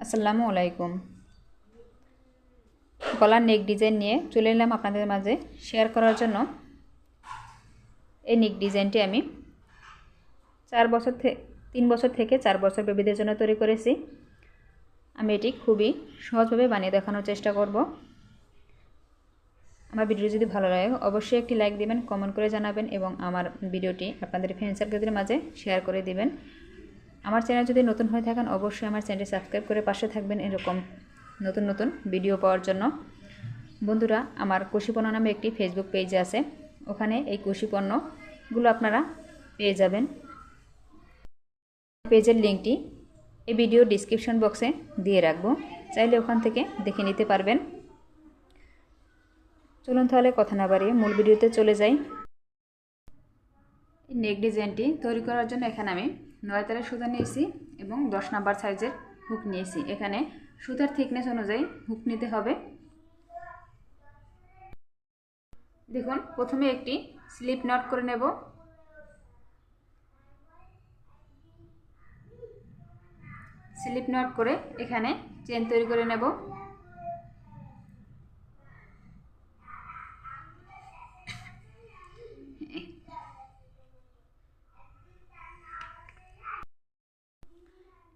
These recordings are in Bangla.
আসসালামু আলাইকুম। গলার নেক ডিজাইন নিয়ে চলে এলাম আপনাদের মাঝে শেয়ার করার জন্য। এই নেক ডিজাইনটি আমি চার বছর থেকে তিন বছর থেকে চার বছর বেবিদের জন্য তৈরি করেছি। আমি এটি খুবই সহজভাবে বানিয়ে দেখানোর চেষ্টা করব। আমার ভিডিও যদি ভালো লাগে, অবশ্যই একটি লাইক দিবেন কমেন্ট করে জানাবেন এবং আমার ভিডিওটি আপনাদের ফ্রেন্ড সার্কেলদের মাঝে শেয়ার করে দিবেন। আমার চ্যানেল যদি নতুন হয়ে থাকেন, অবশ্যই আমার চ্যানেলটি সাবস্ক্রাইব করে পাশে থাকবেন এরকম নতুন নতুন ভিডিও পাওয়ার জন্য। বন্ধুরা, আমার কুশিপণ্য নামে একটি ফেসবুক পেজ আছে। ওখানে এই কুশিপণ্যগুলো আপনারা পেয়ে যাবেন। পেজের লিঙ্কটি এই ভিডিও ডিসক্রিপশন বক্সে দিয়ে রাখব। চাইলে ওখান থেকে দেখে নিতে পারবেন। চলুন তাহলে কথা না বাড়িয়ে মূল ভিডিওতে চলে যাই। নেক ডিজাইনটি তৈরি করার জন্য এখানে আমি নয় তারের সুতা নিয়েছি এবং দশ নাম্বার সাইজের হুক নিয়েছি। এখানে সুতার থিকনেস অনুযায়ী হুক নিতে হবে। দেখুন, প্রথমে একটি স্লিপ নট করে নেব। স্লিপ নট করে এখানে চেন তৈরি করে নেব।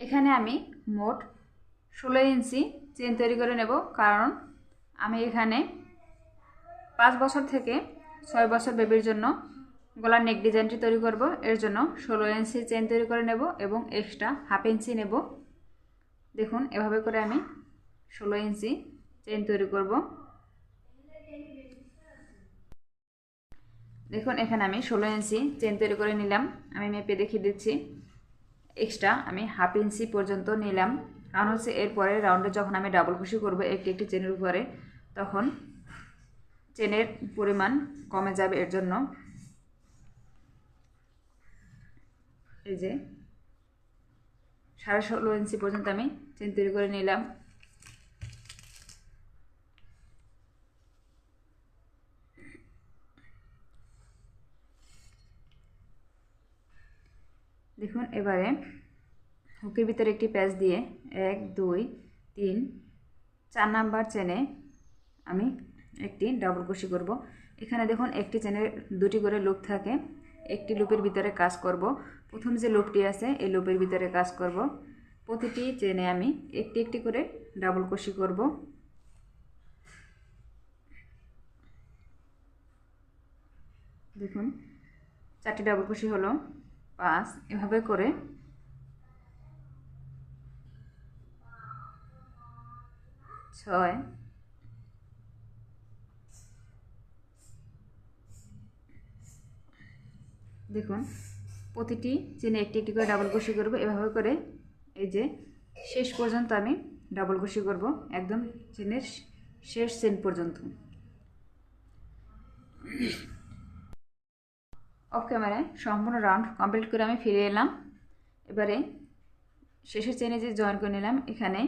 এখানে আমি মোট ষোলো ইঞ্চি চেন তৈরি করে নেব, কারণ আমি এখানে পাঁচ বছর থেকে ছয় বছর বেবির জন্য গলার নেক ডিজাইনটি তৈরি করব। এর জন্য ষোলো ইঞ্চি চেন তৈরি করে নেব এবং এক্সট্রা হাফ ইঞ্চি নেব। দেখুন, এভাবে করে আমি ষোলো ইঞ্চি চেন তৈরি করব। দেখুন, এখানে আমি ষোলো ইঞ্চি চেন তৈরি করে নিলাম। আমি মেপে দেখিয়ে দিচ্ছি। এক্সট্রা আমি হাফ ইঞ্চি পর্যন্ত নিলাম। কারণ হচ্ছে এরপরে রাউন্ডে যখন আমি ডাবল খুশি করব একটি একটি চেনের উপরে, তখন চেনের পরিমাণ কমে যাবে এর জন্য। এই যে সাড়ে ষোলো ইঞ্চি পর্যন্ত আমি চেন তৈরি করে নিলাম দেখুন এবারে হুকের ভিতরে একটি প্যাচ দিয়ে এক, দুই, তিন, চার নাম্বার চেনে আমি একটি ডাবল কুশি করব। এখানে দেখুন একটি চেনের দুটি করে লুপ থাকে। একটি লুপের ভিতরে কাজ করব। প্রথম যে লুপটি আছে, এই লুপের ভিতরে কাজ করব। প্রতিটি চেনে আমি একটি একটি করে ডাবল কুশি করব। দেখুন, চারটি ডাবল কুশি হলো। পাঁচ, এভাবে করে। ছয়। দেখুন, প্রতিটি চেনে একটি একটি করে ডাবল কুশি করব। এভাবে করে এই যে শেষ পর্যন্ত আমি ডাবল কুশি করব, একদম চেনের শেষ চেন পর্যন্ত। অফ ক্যামেরায় সম্পূর্ণ রাউন্ড কমপ্লিট করে আমি ফিরে এলাম। এবারে শেষের চেনে যে জয়েন করে নিলাম, এখানে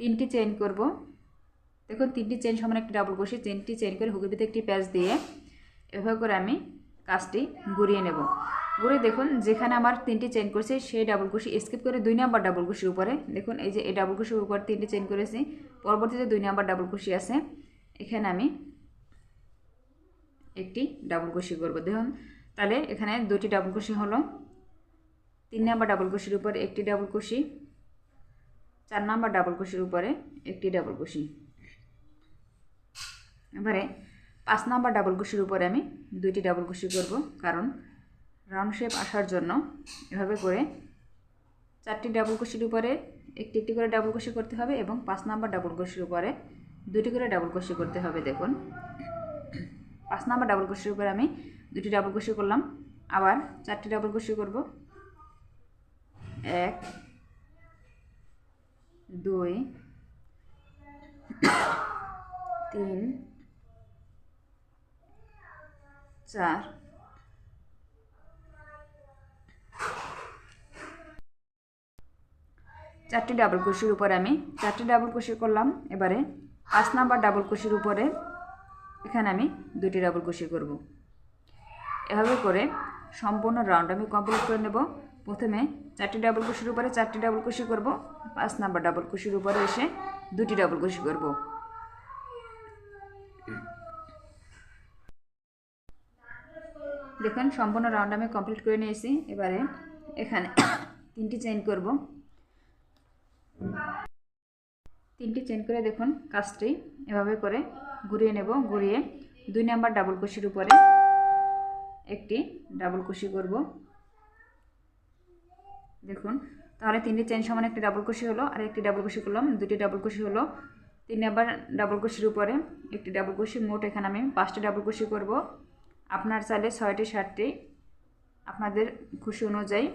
তিনটি চেন করব। দেখুন, তিনটি চেন সমান একটি ডাবল বসে, তিনটি চেন করে হুকের ভিতরে একটি প্যাচ দিয়ে এভাবে করে আমি কাজটি ঘুরিয়ে নেব। ঘুরে দেখুন, যেখানে আমার তিনটি চেন করেছে, সেই ডাবল কুশি স্কিপ করে দুই নাম্বার ডাবল কুশির উপরে। দেখুন, এই যে এই ডাবল কুশির উপর তিনটি চেন করেছি, পরবর্তীতে দুই নাম্বার ডাবল কুশি আছে। এখানে আমি একটি ডাবল কুশি করব। দেখুন তাহলে এখানে দুটি ডাবল কুশি হলো তিন নাম্বার ডাবল কুশির উপরে একটি ডাবল কুশি চার নাম্বার ডাবল কুশির উপরে একটি ডাবল কুশি এবারে পাঁচ নাম্বার ডাবল কুশির উপরে আমি দুইটি ডাবল কুশি করব কারণ রাউন্ড শেপ আসার জন্য এভাবে করে চারটি ডাবল কুশির উপরে একটি একটি করে ডাবল কুশি করতে হবে এবং পাঁচ নাম্বার ডাবল কুশির উপরে দুটি করে ডাবল কুশি করতে হবে দেখুন পাঁচ নাম্বার ডাবল কুশির উপরে আমি দুটি ডাবল কুশি করলাম। আবার চারটি ডাবল কুশি করব। এক, দুই, তিন, চার। চারটি ডাবল কুশির উপরে আমি চারটি ডাবল কুশি করলাম। এবারে পাঁচ নাম্বার ডাবল কুশির উপরে এখানে আমি দুটি ডাবল কুশি করব। এভাবে করে সম্পূর্ণ রাউন্ড আমি কমপ্লিট করে নেব। প্রথমে চারটি ডাবল কুশির উপরে চারটি ডাবল কুশি করব। পাঁচ নাম্বার ডাবল কুশির উপরে এসে দুটি ডাবল কুশি করব। দেখুন, সম্পূর্ণ রাউন্ড আমি কমপ্লিট করে নিয়েছি। এবারে এখানে তিনটি চেইন করব। তিনটি চেইন করে দেখুন, কাজটি এভাবে করে ঘুরিয়ে নেব। ঘুরিয়ে দুই নাম্বার ডাবল কুশির উপরে একটি ডাবল কুশি করব। দেখুন, তাহলে তিনটি চেন সমান একটি ডাবল কুশি হলো, আর একটি ডাবল কুশি করলাম দুটি ডাবল কুশি হলো। তিন নাম্বার ডাবল কুশির উপরে একটি ডাবল কুশি মোট এখানে আমি পাঁচটি ডাবল কুশি করব। আপনার চাইলে ছয়টি, সাতটি আপনাদের খুশি অনুযায়ী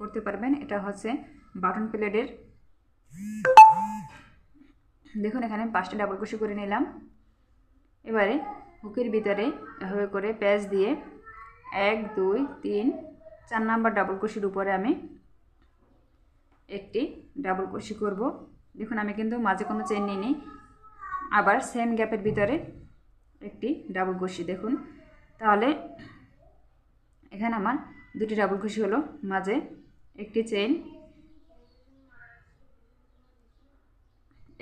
করতে পারবেন। এটা হচ্ছে বাটন প্লেটের দেখুন, এখানে পাঁচটি ডাবল কুশি করে নিলাম। এবারে হুকের ভিতরে এভাবে করে প্যাচ দিয়ে এক, দুই, তিন, চার নাম্বার ডাবল কুশির উপরে আমি একটি ডাবল কুশি করব। দেখুন, আমি কিন্তু মাঝে কোনো চেন নিইনি। আবার সেম গ্যাপের ভিতরে একটি ডাবল কুশি দেখুন। তাহলে এখানে আমার দুটি ডাবল কুশি হলো। মাঝে একটি চেন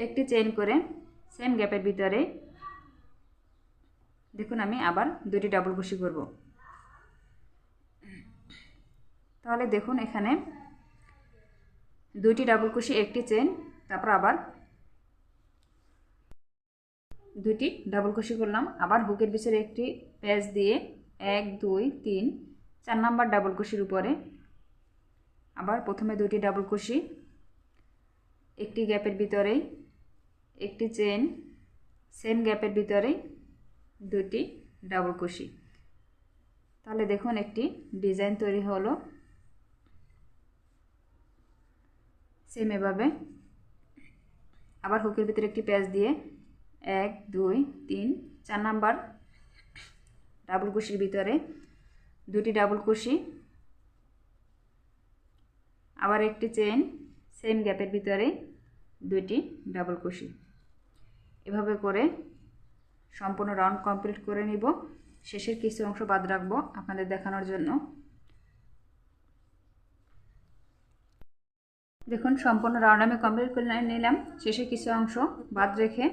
একটি চেন করে সেম গ্যাপের ভিতরে, দেখুন, আমি আবার দুটি ডাবল কুশি করব। তাহলে দেখুন এখানে দুইটি ডাবল কুশি একটি চেন তারপর আবার দুইটি ডাবল কুশি করলাম। আবার হুকের পিছনে একটি প্যাচ দিয়ে এক, দুই, তিন, চার নাম্বার ডাবল কুশির উপরে আবার প্রথমে দুটি ডাবল কুশি একটি গ্যাপের ভিতরেই একটি চেন সেম গ্যাপের ভিতরেই দুটি ডাবল কুশি তাহলে দেখুন একটি ডিজাইন তৈরি হলো। সেম এভাবে। আবার হুকের ভিতরে একটি প্যাচ দিয়ে এক, দুই, তিন, চার নাম্বার ডাবল কুশির ভিতরে দুটি ডাবল কুশি। আবার একটি চেন সেম গ্যাপের ভিতরে দুইটি ডাবল কুশি। এভাবে করে সম্পূর্ণ রাউন্ড কমপ্লিট করে নিব। শেষের কিছু অংশ বাদ রাখব আপনাদের দেখানোর জন্য। দেখুন, সম্পূর্ণ রাউন্ড আমি কমপ্লিট করে নিলাম। শেষে কিছু অংশ বাদ রেখে।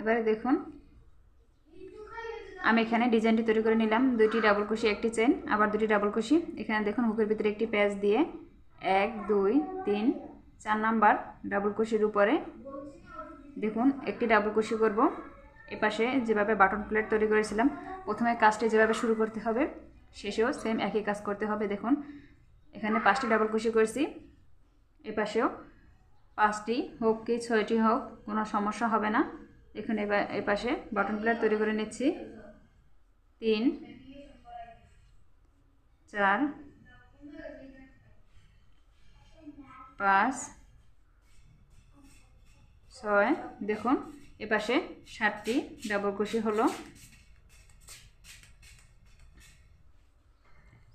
এবারে দেখুন, আমি এখানে ডিজাইনটি তৈরি করে নিলাম। দুইটি ডাবল কুশি, একটি চেন আবার দুটি ডাবল কুশি। এখানে দেখুন হুকের ভিতরে একটি প্যাচ দিয়ে এক, দুই, তিন, চার নাম্বার ডাবল কুশির উপরে দেখুন, একটি ডাবল কুশি করব। এপাশে যেভাবে বাটন প্লেট তৈরি করেছিলাম, প্রথমে কাজটি যেভাবে শুরু করতে হবে, শেষেও সেম একই কাজ করতে হবে, দেখুন। এখানে পাঁচটি ডাবল কুশি করেছি। এপাশেও পাঁচটি হোক কি ছয়টি হোক, কোনো সমস্যা হবে না। দেখুন, এবার এপাশে বাটন প্লেট তৈরি করে নিচ্ছি। তিন, চার, পাঁচ, ছয়, দেখুন। এপাশে সাতটি, ডাবল কুশি হলো।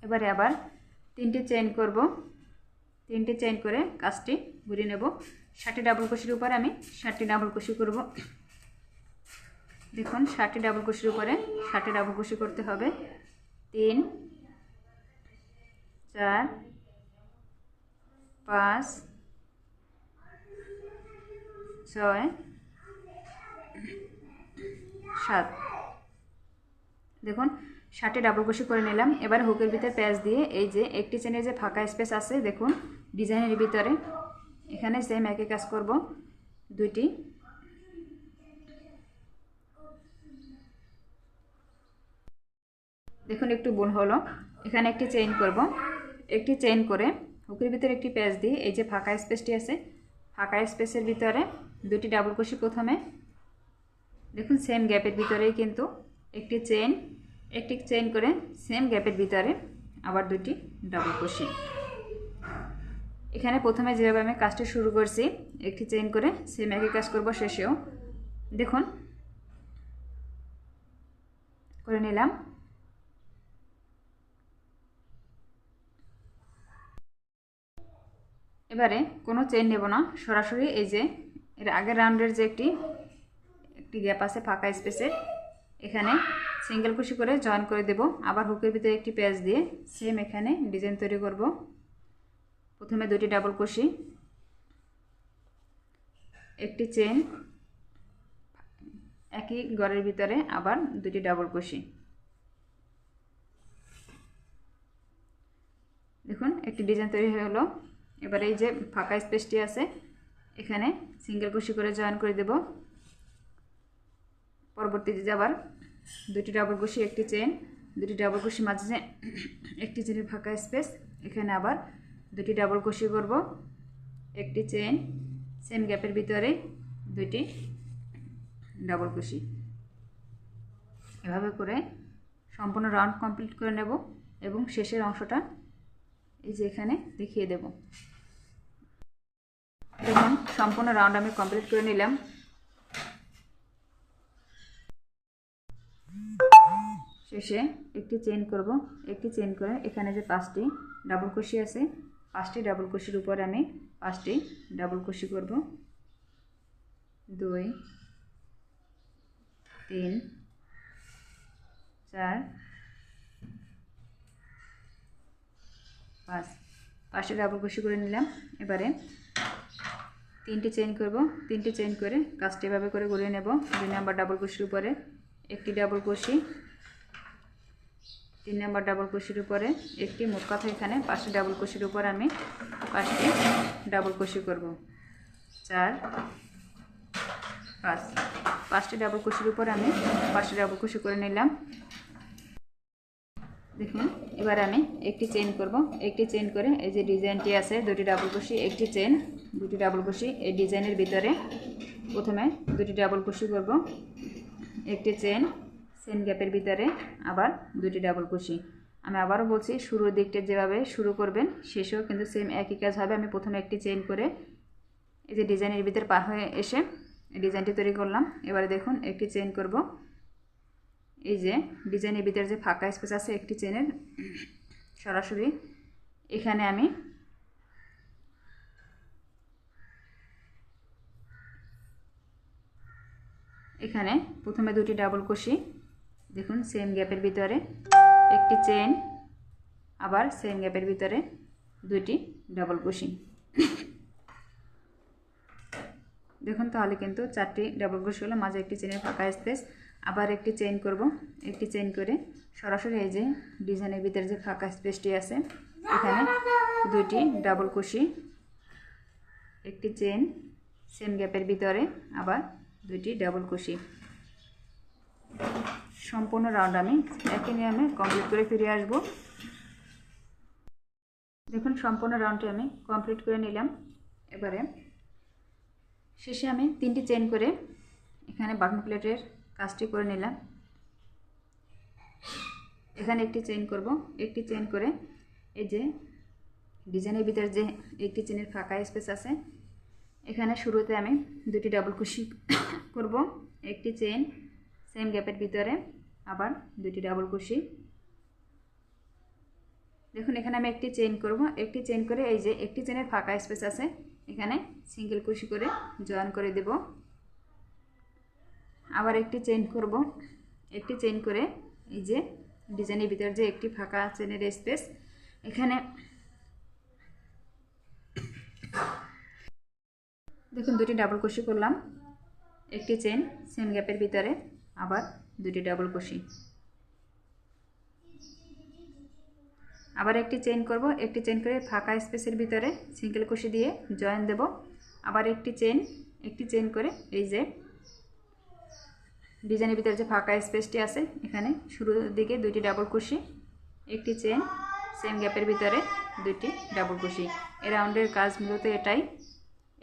এবারে আবার তিনটি চেইন করব। তিনটি চেইন করে কাজটি ঘুরিয়ে নেব। ষাটটি ডাবল কুশির উপরে আমি ষাটটি ডাবল কুশি করব। দেখুন, ষাটটি ডাবল কুশির উপরে ষাটটি ডাবল কুশি করতে হবে। তিন, চার, পাঁচ, ছয় সাত। দেখুন ষাটে ডাবল কুশি করে নিলাম। এবার হুকের ভিতরে প্যাচ দিয়ে এই যে একটি চেনের যে ফাঁকা স্পেস আছে, দেখুন ডিজাইনের ভিতরে। এখানে সেম একই কাজ করব, দুইটি। দেখুন, একটু বোন হলো। এখানে একটি চেইন করব। একটি চেইন করে হুকের ভিতরে একটি প্যাচ দিয়ে এই যে ফাঁকা স্পেসটি আছে, ফাঁকা স্পেসের ভিতরে দুটি ডাবল কুশি প্রথমে। দেখুন সেম গ্যাপের ভিতরেই কিন্তু একটি চেইন একটি চেইন করে সেম গ্যাপের ভিতরে আবার দুটি ডাবল কুশি এখানে প্রথমে যেভাবে আমি কাজটি শুরু করছি, একটি চেইন করে সেম একই কাজ করব শেষেও। দেখুন, করে নিলাম। এবারে কোনো চেন নেব না। সরাসরি এই যে, এর আগের রাউন্ডের যে একটি একটি গ্যাপ আছে ফাঁকা স্পেসে। এখানে সিঙ্গেল কুশি করে জয়েন করে দেব। আবার হুকের ভিতরে একটি পেঁয়াজ দিয়ে সেম এখানে ডিজাইন তৈরি করব। প্রথমে দুটি ডাবল কুশি একটি চেন একই ঘরের ভিতরে আবার দুটি ডাবল কুশি দেখুন, একটি ডিজাইন তৈরি হয়ে হলো এবার এই যে ফাঁকা স্পেসটি আছে, এখানে সিঙ্গেল কুশি করে জয়েন করে দেব। পরবর্তীতে যাবার দুটি ডাবল কুশি একটি চেন দুটি ডাবল কুশি মাঝে একটি চেনের ফাঁকা স্পেস এখানে আবার দুটি ডাবল কুশি করব। একটি চেন সেম গ্যাপের ভিতরে দুটি ডাবল কুশি এভাবে করে সম্পূর্ণ রাউন্ড কমপ্লিট করে নেব এবং শেষের অংশটা এই যে এখানে দেখিয়ে দেব। দেখুন, সম্পূর্ণ রাউন্ড আমি কমপ্লিট করে নিলাম। শেষে একটি চেন করব। একটি চেন করে এখানে যে পাঁচটি ডাবল কুশি আছে, পাঁচটি ডাবল কুশির উপর আমি পাঁচটি ডাবল কুশি করব। দুই, তিন, চার, পাঁচ। পাঁচটি ডাবল কুশি করে নিলাম। এবারে তিনটি চেন করব। তিনটি চেন করে কাজটি এভাবে করে গড়িয়ে নেব। দুই নাম্বার ডাবল কুশির উপরে একটি ডাবল কুশি তিন নাম্বার ডাবল কুশির উপরে, একটি মোট কথা এখানে পাঁচটি ডাবল কুশির উপর আমি পাঁচটি ডাবল কুশি করব। চার, পাঁচ, পাঁচটি ডাবল কুশির উপর আমি পাঁচটি ডাবল কুশি করে নিলাম। দেখুন, এবার আমি একটি চেন করব। একটি চেন করে এই যে ডিজাইনটি আছে, দুটি ডাবল কুশি একটি চেন দুটি ডাবল কুশি এই ডিজাইনের ভিতরে প্রথমে দুটি ডাবল কুশি করব। একটি চেন সেন গ্যাপের ভিতরে আবার দুটি ডাবল কুশি আমি আবারও বলছি, শুরুর দিকটা যেভাবে শুরু করবেন, শেষেও কিন্তু সেম একই কাজ হবে। আমি প্রথমে একটি চেন করে এই যে ডিজাইনের ভিতরে পার হয়ে এসে ডিজাইনটি তৈরি করলাম। এবারে দেখুন, একটি চেন করব। এই যে ডিজাইনের ভিতরে যে ফাঁকা স্পেস আছে, একটি চেনের সরাসরি এখানে আমি এখানে প্রথমে দুটি ডাবল কুশি দেখুন সেম গ্যাপের ভিতরে একটি চেন আবার সেম গ্যাপের ভিতরে দুটি ডাবল কুশি দেখুন, তাহলে কিন্তু চারটি ডাবল কুশি হলো, মাঝে একটি চেনের ফাঁকা স্পেস আবার একটি চেইন করব। একটি চেইন করে সরাসরি এই যে ডিজাইনের ভিতরে যে ফাঁকা স্পেসটি আছে, এখানে দুইটি ডাবল কুশি একটি চেন সেম গ্যাপের ভিতরে, আবার দুইটি ডাবল কুশি সম্পূর্ণ রাউন্ড আমি। একই নিয়মে কমপ্লিট করে ফিরে আসব। দেখুন, সম্পূর্ণ রাউন্ডটি আমি কমপ্লিট করে নিলাম। এবারে শেষে আমি তিনটি চেন করে এখানে বাটন প্লেটের কাজটি করে নিলাম। এখানে একটি চেন করব। একটি চেন করে এই যে ডিজাইনের ভিতরে যে একটি চেনের ফাঁকা স্পেস আছে, এখানে শুরুতে আমি দুটি ডাবল কুশি করব। একটি চেন সেম গ্যাপের ভিতরে আবার দুটি ডাবল কুশি। দেখুন, এখানে আমি একটি চেন করব। একটি চেন করে এই যে একটি চেনের ফাঁকা স্পেস আছে, এখানে সিঙ্গেল কুশি করে জয়েন করে দেব। আবার একটি চেন করব। একটি চেন করে এই যে ডিজাইনের ভিতরে যে একটি ফাঁকা চেনের স্পেস এখানে দেখুন, দুটি ডাবল কুশি করলাম। একটি চেন সেম গ্যাপের ভিতরে। আবার দুটি ডাবল কুশি আবার একটি চেন করব, একটি চেন করে ফাঁকা স্পেসের ভিতরে সিঙ্গেল কুশি দিয়ে জয়েন দেব। আবার একটি চেন একটি চেন করে এই যে ডিজাইনের ভিতরে যে ফাঁকা স্পেসটি আছে, এখানে শুরুর দিকে দুইটি ডাবল কুশি একটি চেন সেম গ্যাপের ভিতরে দুইটি ডাবল কুশি এ রাউন্ডের কাজ মূলত এটাই।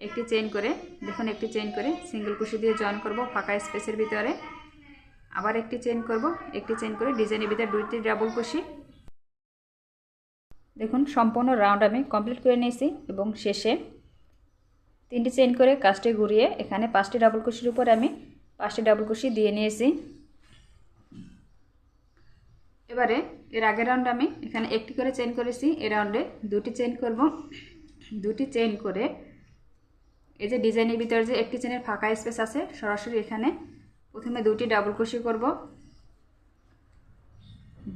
একটি চেন করে, দেখুন একটি চেন করে সিঙ্গেল কুশি দিয়ে জয়েন করব ফাঁকা স্পেসের ভিতরে। আবার একটি চেন করব। একটি চেন করে ডিজাইনের ভিতরে দুইটি ডাবল কুশি দেখুন, সম্পূর্ণ রাউন্ড আমি কমপ্লিট করে নিয়েছি এবং শেষে তিনটি চেন করে কাজটি ঘুরিয়ে এখানে পাঁচটি ডাবল কুশির উপর আমি পাঁচটি ডাবল কুশি দিয়ে নিয়েছি। এবারে এর আগের রাউন্ড আমি এখানে একটি করে চেন করেছি। এ রাউন্ডে দুটি চেন করব। দুটি চেন করে এই যে ডিজাইনের ভিতরে যে একটি চেনের ফাঁকা স্পেস আছে, সরাসরি এখানে প্রথমে দুটি ডাবল কুশি করব।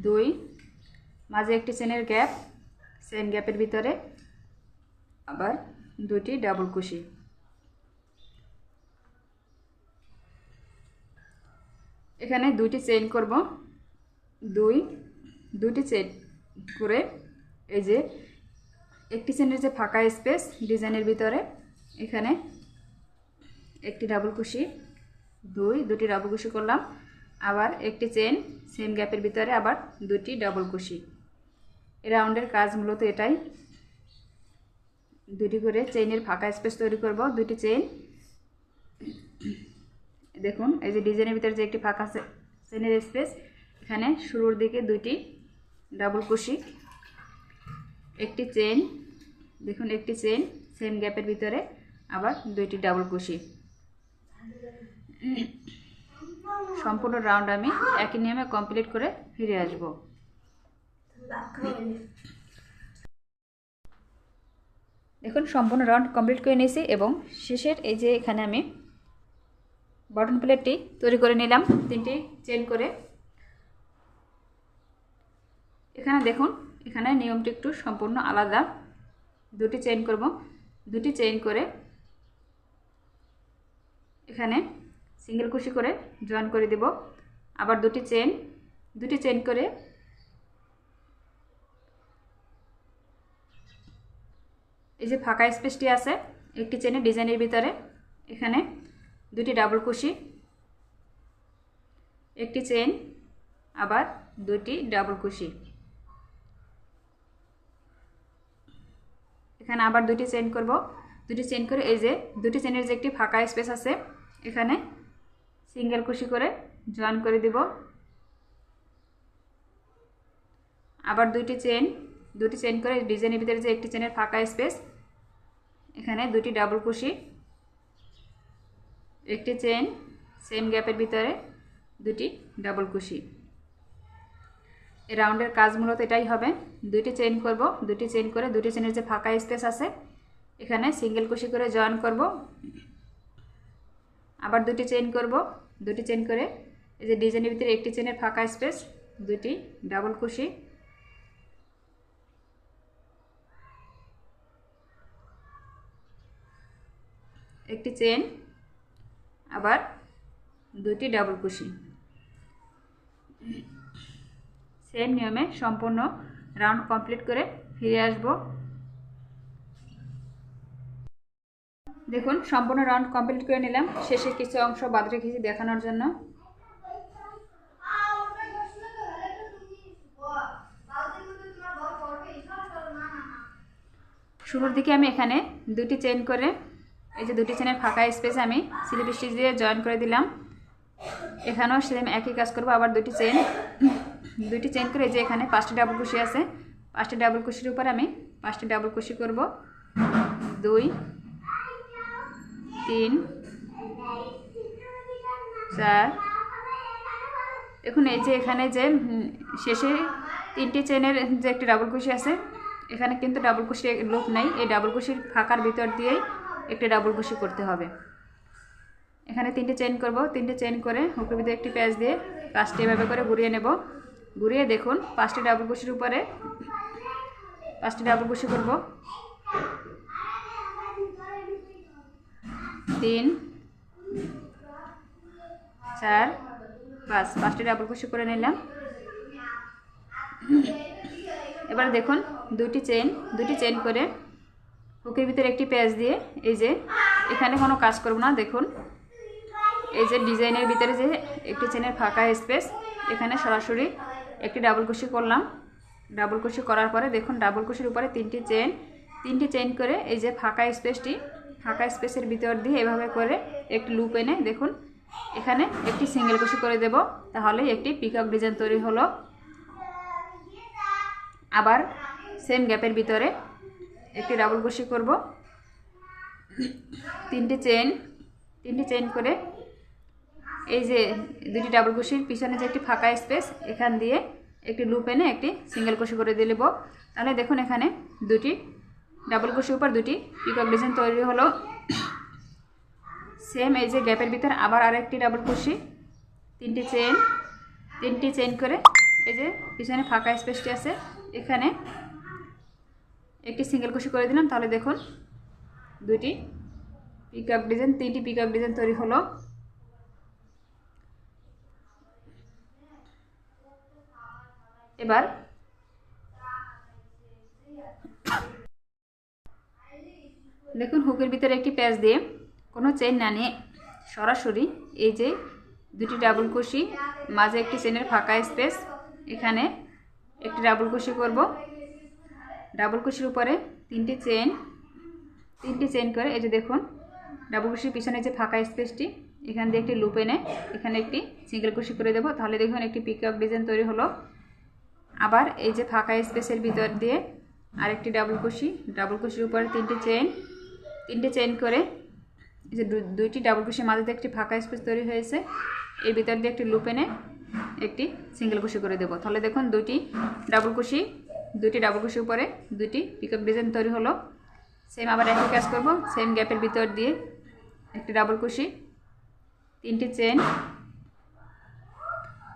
দুই, মাঝে একটি চেনের গ্যাপ সেম গ্যাপের ভিতরে। আবার দুটি ডাবল কুশি এখানে দুইটি চেইন করব। দুই দুটি চেন করে এই যে একটি চেনের যে ফাঁকা স্পেস ডিজাইনের ভিতরে, এখানে একটি ডাবল কুশি দুই, দুটি ডাবল কুশি করলাম। আবার একটি চেন সেম গ্যাপের ভিতরে আবার দুটি ডাবল কুশি এই রাউন্ডের কাজ মূলত এটাই। দুটি করে চেইনের ফাঁকা স্পেস তৈরি করব দুটি চেইন দেখুন, এই যে ডিজাইনের ভিতরে যে একটি ফাঁকা চেনের স্পেস এখানে শুরুর দিকে দুটি ডাবল কুশি একটি চেন দেখুন, একটি চেন সেম গ্যাপের ভিতরে আবার দুইটি ডাবল কুশি সম্পূর্ণ রাউন্ড আমি একই নিয়মে কমপ্লিট করে ফিরে আসব। দেখুন, সম্পূর্ণ রাউন্ড কমপ্লিট করে নিয়েছি এবং শেষের এই যে এখানে আমি বটন প্লেটটি তৈরি করে নিলাম, তিনটি চেন করে। এখানে দেখুন, এখানে নিয়মটি একটু সম্পূর্ণ আলাদা। দুটি চেইন করব। দুটি চেইন করে এখানে সিঙ্গেল কুশি করে জয়েন করে দেব। আবার দুটি চেন দুটি চেন করে এই যে ফাঁকা স্পেসটি আছে, একটি চেনের ডিজাইনের ভিতরে, এখানে দুটি ডাবল কুশি একটি চেন আবার দুটি ডাবল কুশি এখানে আবার দুটি চেন করব। দুটি চেন করে এই যে, দুটি চেনের যে একটি ফাঁকা স্পেস আছে, এখানে সিঙ্গেল কুশি করে জয়েন করে দিব। আবার দুইটি চেন দুটি চেন করে ডিজাইনের ভিতরে যে একটি চেনের ফাঁকা স্পেস, এখানে দুটি ডাবল কুশি একটি চেন সেম গ্যাপের ভিতরে দুটি ডাবল কুশি রাউন্ডের কাজ মূলত এটাই হবে। দুইটি চেন করব দুটি চেন করে দুটি চেনের যে ফাঁকা স্পেস আছে, এখানে সিঙ্গেল কুশি করে জয়েন করব। আবার দুটি চেন করব। দুটি চেন করে, এই যে ডিজাইনের ভিতরে একটি চেনের ফাঁকা স্পেস দুটি ডাবল কুশি একটি চেন আবার দুটি ডাবল কুশি সেম নিয়মে সম্পূর্ণ রাউন্ড কমপ্লিট করে ফিরে আসব। দেখুন, সম্পূর্ণ রাউন্ড কমপ্লিট করে নিলাম। শেষে কিছু অংশ বাদ রেখেছি দেখানোর জন্য। শুরুর দিকে আমি এখানে দুটি চেন করে, এই যে দুটি চেনের ফাঁকা স্পেস আমি স্লিপ স্টিচ দিয়ে জয়েন করে দিলাম। এখানেও সেম একই কাজ করব, আবার দুটি চেন দুটি চেন করে যে এখানে পাঁচটি ডাবল কুশি আছে। পাঁচটি ডাবল কুশির উপর আমি পাঁচটি ডাবল কুশি করব। দুই তিন। চার। দেখুন, এই যে এখানে যে শেষে তিনটি চেনের যে একটি ডাবল কুশি আছে, এখানে কিন্তু ডাবল কুশি লোক নেই। এই ডাবল কুশির ফাঁকার ভিতর দিয়েই একটি ডাবল কুশি করতে হবে। এখানে তিনটে চেন করব। তিনটে চেন করে হুকের ভিতরে একটি প্যাচ দিয়ে পাঁচটি এভাবে করে ঘুরিয়ে নেব। ঘুরিয়ে দেখুন, পাঁচটি ডাবল কুশির উপরে পাঁচটি ডাবল কুশি করব। তিন, চার পাঁচ পাঁচটি ডাবল কুশি করে নিলাম। এবার দেখুন, দুটি চেন দুটি চেন করে হুকের ভিতরে একটি প্যাচ দিয়ে এই যে এখানে কোনো কাজ করব না, দেখুন। এই যে ডিজাইনের ভিতরে যে একটি চেনের ফাঁকা স্পেস এখানে সরাসরি একটি ডাবল কুশি করলাম। ডাবল কুশি করার পরে দেখুন ডাবল কুশির উপরে তিনটি চেন তিনটি চেন করে এই যে ফাঁকা স্পেসটি ফাঁকা স্পেসের ভিতর দিয়ে এভাবে করে একটি লুপ এনে দেখুন, এখানে একটি সিঙ্গেল কুশি করে দেব তাহলেই একটি পিকক ডিজাইন তৈরি হলো। আবার সেম গ্যাপের ভিতরে একটি ডাবল কুশি করব। তিনটি চেন তিনটি চেন করে এই যে দুটি ডাবল কুশির পিছনে যে একটি ফাঁকা স্পেস, এখান দিয়ে একটি লুপ এনে একটি সিঙ্গেল কুশি করে দিয়ে নেব। তাহলে দেখুন এখানে দুটি ডাবল কুশির উপর দুটি পিকক ডিজাইন তৈরি হলো। সেম এই যে গ্যাপের ভিতর আবার আরেকটি ডাবল কুশি তিনটি চেন তিনটি চেন করে এই যে পিছনে ফাঁকা স্পেসটি আছে। এখানে একটি সিঙ্গেল কুশি করে দিলাম। তাহলে দেখুন দুটি পিকআপ ডিজাইন তিনটি পিকআপ ডিজাইন তৈরি হলো। এবার দেখুন হুকের ভিতরে একটি প্যাচ দিয়ে কোনো চেন না নিয়ে সরাসরি এই যে দুটি ডাবল কুশি মাঝে একটি চেনের ফাঁকা স্পেস এখানে একটি ডাবল কুশি করব। ডাবল কুশির উপরে তিনটি চেন তিনটি চেন করে এই যে দেখুন ডাবল কুশির পিছনে যে ফাঁকা স্পেসটি এখান দিয়ে একটি লুপ এনে এখানে একটি সিঙ্গেল কুশি করে দেবো। তাহলে দেখুন একটি পিকআপ ডিজাইন তৈরি হলো। আবার এই যে ফাঁকা স্পেসের ভিতর দিয়ে আরেকটি ডাবল কুশি ডাবল কুশির উপরে তিনটি চেন তিনটে চেন করে, এই যে দুইটি ডাবল কুশির মাঝে একটি ফাঁকা স্পেস তৈরি হয়েছে, এর ভিতর দিয়ে একটি লুপ এনে একটি সিঙ্গেল কুশি করে দেবো। তাহলে দেখুন দুইটি ডাবল কুশি দুইটি ডাবল কুশির উপরে, দুইটি পিকআপ ডিজাইন তৈরি হলো। সেম আবার একই কাজ করব সেম গ্যাপের ভিতর দিয়ে একটি ডাবল কুশি তিনটি চেন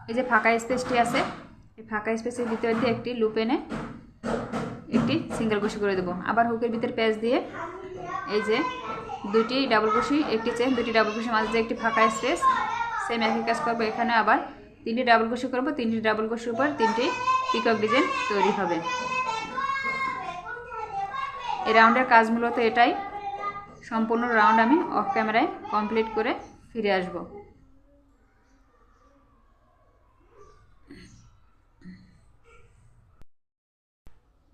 এই যে ফাঁকা স্পেসটি আছে, এই ফাঁকা স্পেসের ভিতর দিয়ে একটি লুপ এনে একটি সিঙ্গেল কুশি করে দেবো। আবার হুকের ভিতর প্যাচ দিয়ে এই যে দুটি ডাবল কুশি একটি চেন দুটি ডাবল কুশি মাঝে যে একটি ফাঁকা স্পেস সেম একই কাজ করব। এখানে আবার তিনটি ডাবল কুশি করব, তিনটি ডাবল কুশির উপর তিনটি পিকক ডিজাইন তৈরি হবে। এই রাউন্ডের কাজ মূলত এটাই। সম্পূর্ণ রাউন্ড আমি অফ ক্যামেরায় কমপ্লিট করে ফিরে আসব।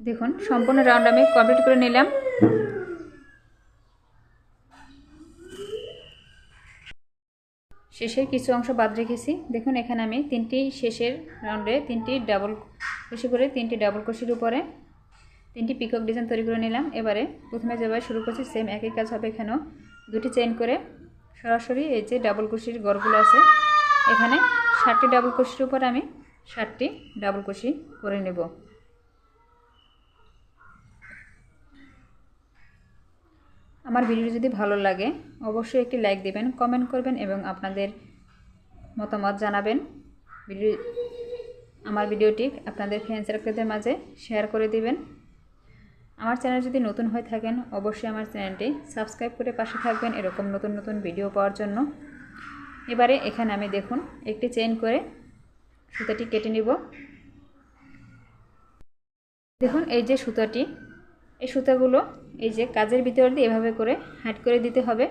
দেখুন, সম্পূর্ণ রাউন্ড আমি কমপ্লিট করে নিলাম। শেষের কিছু অংশ বাদ রেখেছি। দেখুন, এখানে আমি তিনটি শেষের রাউন্ডে তিনটি ডাবল কুশি করে তিনটি ডাবল কুশির উপরে তিনটি পিকক ডিজাইন তৈরি করে নিলাম। এবারে প্রথমে যেভাবে শুরু করছি সেম একই কাজ হবে এখানেও। দুটি চেইন করে সরাসরি এই যে ডাবল কুশির গড়গুলো আছে, এখানে ষাটটি ডাবল কুশির উপর আমি ষাটটি ডাবল কুশি করে নেব। আমার ভিডিও যদি ভালো লাগে, অবশ্যই একটি লাইক দেবেন কমেন্ট করবেন এবং আপনাদের মতামত জানাবেন। ভিডিও আমার ভিডিওটি আপনাদের ফ্রেন্ড সার্কেলদের মাঝে শেয়ার করে দিবেন। আমার চ্যানেল যদি নতুন হয়ে থাকেন, অবশ্যই আমার চ্যানেলটি সাবস্ক্রাইব করে পাশে থাকবেন এরকম নতুন নতুন ভিডিও পাওয়ার জন্য। এবারে এখানে আমি দেখুন, একটি চেইন করে সুতাটি কেটে নিব। দেখুন, এই যে সুতাটি এই সুতাগুলো এই যে কাজের ভিতর দিয়ে এভাবে করে হাইট করে দিতে হবে।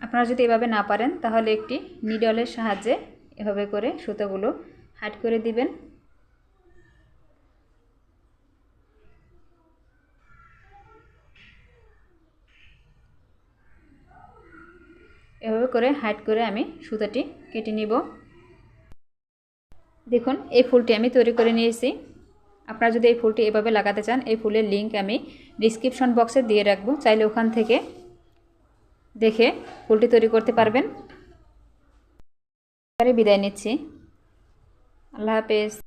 আপনারা যদি এভাবে না পারেন, তাহলে একটি নিডলের সাহায্যে এভাবে করে সুতাগুলো হাইট করে দিবেন। এভাবে করে হাইট করে আমি সুতাটি কেটে নিব। দেখুন, এই ফুলটি আমি তৈরি করে নিয়েছি। আপনারা যদি এই ফুলটি এভাবে লাগাতে চান, এই ফুলের লিঙ্ক আমি ডিসক্রিপশন বক্সে দিয়ে রাখব। চাইলে ওখান থেকে দেখে ফুলটি তৈরি করতে পারবেন। বিদায় নিচ্ছি। আল্লাহ হাফেজ।